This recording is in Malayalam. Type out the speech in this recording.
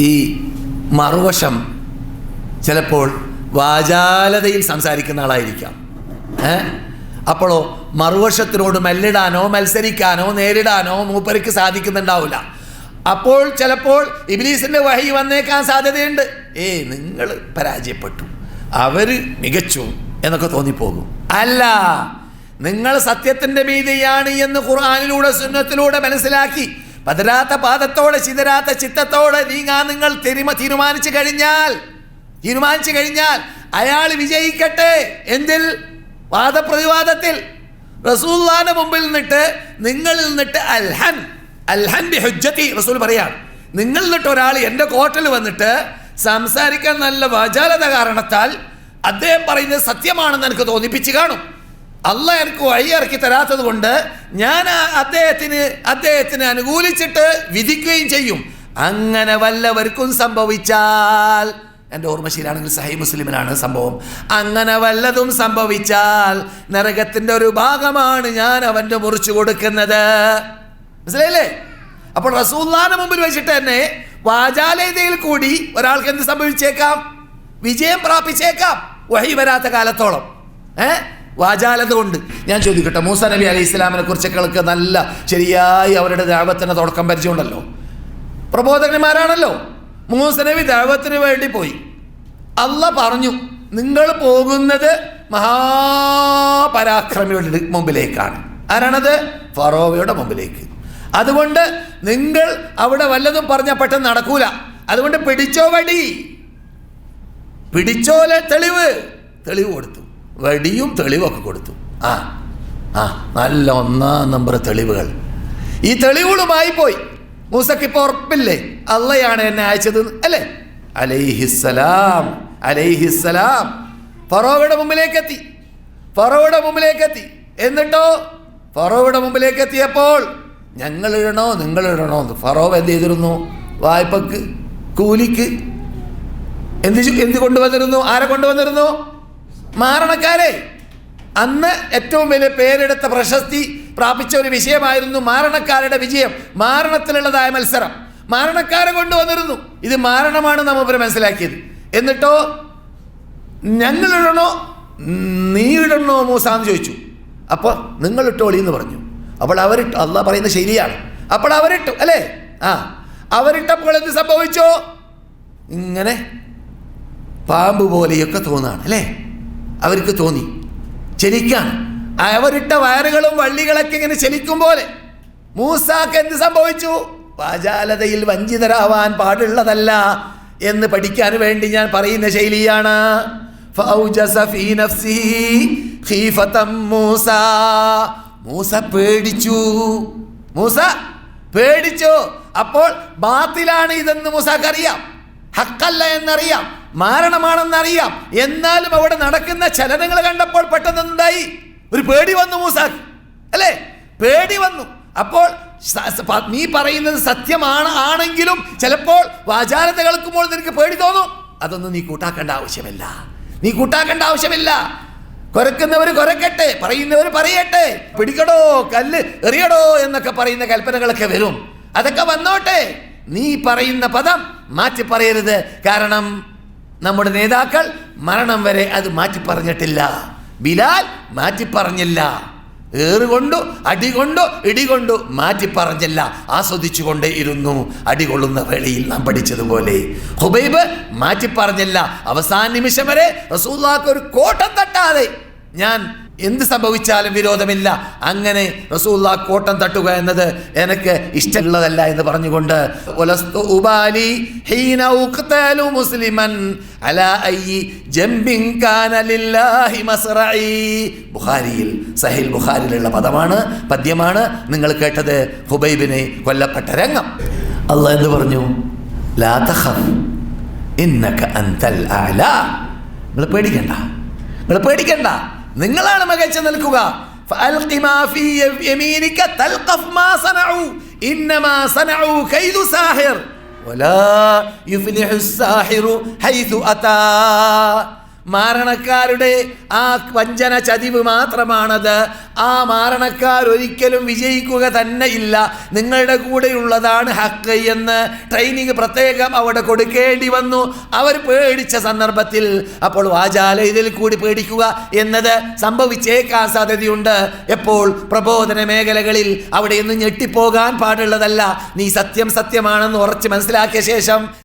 ഈ മറുവശം ചിലപ്പോൾ വാചാലതയിൽ സംസാരിക്കുന്ന ആളായിരിക്കാം. ഏ? അപ്പോഴോ മറുവശത്തിനോട് മെല്ലിടാനോ മത്സരിക്കാനോ നേരിടാനോ മൂപ്പർക്ക് സാധിക്കുന്നുണ്ടാവില്ല. അപ്പോൾ ചിലപ്പോൾ ഇബിലീസിന്റെ വഹി വന്നേക്കാൻ സാധ്യതയുണ്ട്. ഏ നിങ്ങൾ പരാജയപ്പെട്ടു. അവർ മികച്ചു എന്നൊക്കെ തോന്നിപ്പോകും. അല്ല നിങ്ങൾ സത്യത്തിന്റെ മീതിയാണ് എന്ന് ഖുർആാനിലൂടെ സുന്നത്തിലൂടെ മനസ്സിലാക്കി പതരാത്ത പാദത്തോടെ ചിതരാത്ത ചിത്തത്തോടെ നീങ്ങാൻ നിങ്ങൾ തിരുമ തീരുമാനിച്ചു കഴിഞ്ഞാൽ തീരുമാനിച്ചു കഴിഞ്ഞാൽ അയാൾ വിജയിക്കട്ടെ എന്തിൽ? വാദപ്രതിവാദത്തിൽ. റസൂല്ലാന്റെ മുമ്പിൽ നിന്നിട്ട് നിങ്ങളിൽ നിന്നിട്ട് അൽഹൻ അൽഹൻ ബി ഹുജ്ജത്തി റസൂൽ പറയാം നിങ്ങൾ നിന്നിട്ട് ഒരാൾ എന്റെ കോട്ടൽ വന്നിട്ട് സംസാരിക്കാൻ നല്ല വാചാലത കാരണത്താൽ അദ്ദേഹം പറയുന്നത് സത്യമാണെന്ന് എനിക്ക് തോന്നിപ്പിച്ച് കാണും. അല്ല എനിക്ക് വഴി ഇറക്കി തരാത്തത് കൊണ്ട് ഞാൻ അദ്ദേഹത്തിന് അദ്ദേഹത്തിന് അനുകൂലിച്ചിട്ട് വിധിക്കുകയും ചെയ്യും. അങ്ങനെ വല്ലവർക്കും സംഭവിച്ചാൽ എന്റെ ഓർമ്മ ശരിയാണെങ്കിൽ സഹി മുസ്ലിമിനാണ് സംഭവം. അങ്ങനെ വല്ലതും സംഭവിച്ചാൽ നരകത്തിന്റെ ഒരു ഭാഗമാണ് ഞാൻ അവന്റെ മുറിച്ചു കൊടുക്കുന്നത്. മനസ്സിലായില്ലേ? അപ്പോൾ റസൂല്ലാന്റെ മുമ്പിൽ വെച്ചിട്ട് തന്നെ വാചാലയതയിൽ കൂടി ഒരാൾക്ക് എന്ത് സംഭവിച്ചേക്കാം? വിജയം പ്രാപിച്ചേക്കാം. വഹി വരാത്ത കാലത്തോളം. ഏ? വാചാലത കൊണ്ട് ഞാൻ ചോദിക്കട്ടെ മൂസ നബി അലൈഹി ഇസ്ലാമിനെ കുറിച്ചൊക്കെ നല്ല ശരിയായി അവരുടെ ദാവത്തിന് തുടക്കം പരിചയമുണ്ടല്ലോ? പ്രബോധകന്മാരാണല്ലോ. മൂസ നബി ദൈവത്തിന് വേണ്ടി പോയി. അല്ല പറഞ്ഞു നിങ്ങൾ പോകുന്നത് മഹാപരാക്രമിയുടെ മുമ്പിലേക്കാണ്. ആരാണത്? ഫറോവയുടെ മുമ്പിലേക്ക്. അതുകൊണ്ട് നിങ്ങൾ അവിടെ വല്ലതും പറഞ്ഞ പെട്ടെന്ന് നടക്കൂല. അതുകൊണ്ട് പിടിച്ചോ വടി. പിടിച്ചോലെ തെളിവ്? തെളിവ് കൊടുത്തു. വടിയും തെളിവൊക്കെ കൊടുത്തു. ആ ആ നല്ല ഒന്നാം നമ്പർ തെളിവുകൾ. ഈ തെളിവുകളുമായി പോയി. മൂസക്ക് ഉറപ്പില്ലേ? അള്ളയാണ് എന്നെ അയച്ചത് അല്ലേ? അലൈഹിസ്സലാം അലൈഹിസ്സലാം. ഫറോവയുടെ മുമ്പിലേക്ക് എത്തി ഫറോവയുടെ മുമ്പിലേക്ക് എത്തി എന്നിട്ടോ? ഫറോവയുടെ മുമ്പിലേക്ക് എത്തിയപ്പോൾ ഞങ്ങൾ ഇടണോ നിങ്ങൾ ഇടണോ എന്ന് ഫറോവ് എന്ത് ചെയ്തിരുന്നു? വായ്പക്ക് കൂലിക്ക് എന്ത് എന്ത് കൊണ്ടുവന്നിരുന്നു? ആരെ കൊണ്ടുവന്നിരുന്നു? മാരണക്കാരെ അന്ന് ഏറ്റവും വലിയ പേരെടുത്ത പ്രശസ്തി പ്രാപിച്ച ഒരു വിഷയമായിരുന്നു മാരണക്കാരുടെ വിജയം മാരണത്തിലുള്ളതായ മത്സരം. മാരണക്കാരെ കൊണ്ടുവന്നിരുന്നു. ഇത് മാരണമാണ് നമ്മ മനസ്സിലാക്കിയത്. എന്നിട്ടോ ഞങ്ങളിടണോ നീ മൂസാന്ന് ചോദിച്ചു. അപ്പോൾ നിങ്ങൾ ഇട്ടോളി എന്ന് പറഞ്ഞു. അപ്പോൾ അവരിട്ടു. അല്ല പറയുന്ന ശരിയാണ്. അപ്പോൾ അവരിട്ടു അല്ലേ? ആ. അവരിട്ടപ്പോൾ എന്ത് സംഭവിച്ചോ? ഇങ്ങനെ പാമ്പ് പോലെയൊക്കെ തോന്നാണ് അല്ലേ? അവർക്ക് തോന്നി. ചലിക്കാൻ അവരിട്ട വയറുകളും വള്ളികളൊക്കെ ഇങ്ങനെ ചലിക്കും പോലെ. മൂസാക്ക് എന്ത് സംഭവിച്ചു? വാചാലതയിൽ വഞ്ചിതരാവാൻ പാടുള്ളതല്ല എന്ന് പഠിക്കാൻ വേണ്ടി ഞാൻ പറയുന്ന ശൈലിയാണ്. മൂസ. പേടിച്ചു. മൂസ പേടിച്ചു. അപ്പോൾ ബാത്തിലാണ് ഇതെന്ന് മൂസാക്ക് അറിയാം ഹക്കല്ല എന്നറിയാം. മാരണമാണെന്നറിയാം. എന്നാലും അവിടെ നടക്കുന്ന ചലനങ്ങൾ കണ്ടപ്പോൾ പെട്ടെന്ന് എന്തായി? ഒരു പേടി വന്നു മൂസാക്ക്. അല്ലേ? പേടി വന്നു. അപ്പോൾ നീ പറയുന്നത് സത്യമാണ് ആണെങ്കിലും ചിലപ്പോൾ വാചാരത കേൾക്കുമ്പോൾ നിനക്ക് പേടി തോന്നും. അതൊന്നും നീ കൂട്ടാക്കേണ്ട ആവശ്യമില്ല. നീ കൂട്ടാക്കേണ്ട ആവശ്യമില്ല. കുരക്കുന്നവർ കുരക്കട്ടെ പറയുന്നവർ പറയട്ടെ. പിടിക്കടോ കല്ല് എറിയടോ എന്നൊക്കെ പറയുന്ന കൽപ്പനകളൊക്കെ വരും. അതൊക്കെ വന്നോട്ടെ. നീ പറയുന്ന പദം മാറ്റി പറയരുത് കാരണം നമ്മുടെ നേതാക്കൾ മരണം വരെ അത് മാറ്റി പറഞ്ഞിട്ടില്ല. ബിലാൽ മാറ്റി പറഞ്ഞില്ല. ഏറുകൊണ്ടു അടികൊണ്ടു ഇടികൊണ്ടു മാറ്റി പറഞ്ഞില്ല. ആസ്വദിച്ചുകൊണ്ടേ ഇരുന്നു അടികൊള്ളുന്ന വേളയിൽ നാം പഠിച്ചതുപോലെ. ഹുബൈബ് മാറ്റി പറഞ്ഞില്ല. അവസാന നിമിഷം വരെ റസൂല്ലാക്ക് ഒരു കോട്ടം തട്ടാതെ ഞാൻ എന്ത് സംഭവിച്ചാലും വിരോധമില്ല. അങ്ങനെ റസൂല്ല കോട്ടം തട്ടുക എന്നത് എനിക്ക് ഇഷ്ടമുള്ളതല്ല എന്ന് പറഞ്ഞുകൊണ്ട്. ബുഖാരിയിൽ സഹിൽ ബുഖാരിയിലുള്ള പദമാണ് പദ്യമാണ് നിങ്ങൾ കേട്ടത് ഹുബൈബിനെ കൊല്ലപ്പെട്ട രംഗം. അള്ളാഹ് എന്ന് പറഞ്ഞു? ലാ ഇന്നക അന്തൽ നിങ്ങൾ പേടിക്കണ്ട. നിങ്ങൾ പേടിക്കണ്ട. നിങ്ങളാണ് മികച്ചു നിൽക്കുക فألق ما في يمينك تلقف ما صنعوا إنما صنعوا كيد ساحر ولا يفلح الساحر حيث أتى മാരണക്കാരുടെ ആ വഞ്ചന ചതിവ് മാത്രമാണത്. ആ മാരണക്കാർ ഒരിക്കലും വിജയിക്കുക തന്നെ ഇല്ല. നിങ്ങളുടെ കൂടെയുള്ളതാണ് ഹക്ക് എന്ന് ട്രെയിനിങ് പ്രത്യേകം അവിടെ കൊടുക്കേണ്ടി വന്നു. അവർ പേടിച്ച സന്ദർഭത്തിൽ അപ്പോൾ വാചാല ഇതിൽ കൂടി പേടിക്കുക എന്നത് സംഭവിച്ചേക്കാൻ സാധ്യതയുണ്ട്. എപ്പോൾ പ്രബോധന മേഖലകളിൽ അവിടെ ഒന്നും ഞെട്ടിപ്പോകാൻ പാടുള്ളതല്ല. നീ സത്യം സത്യമാണെന്ന് ഉറച്ച് മനസ്സിലാക്കിയ ശേഷം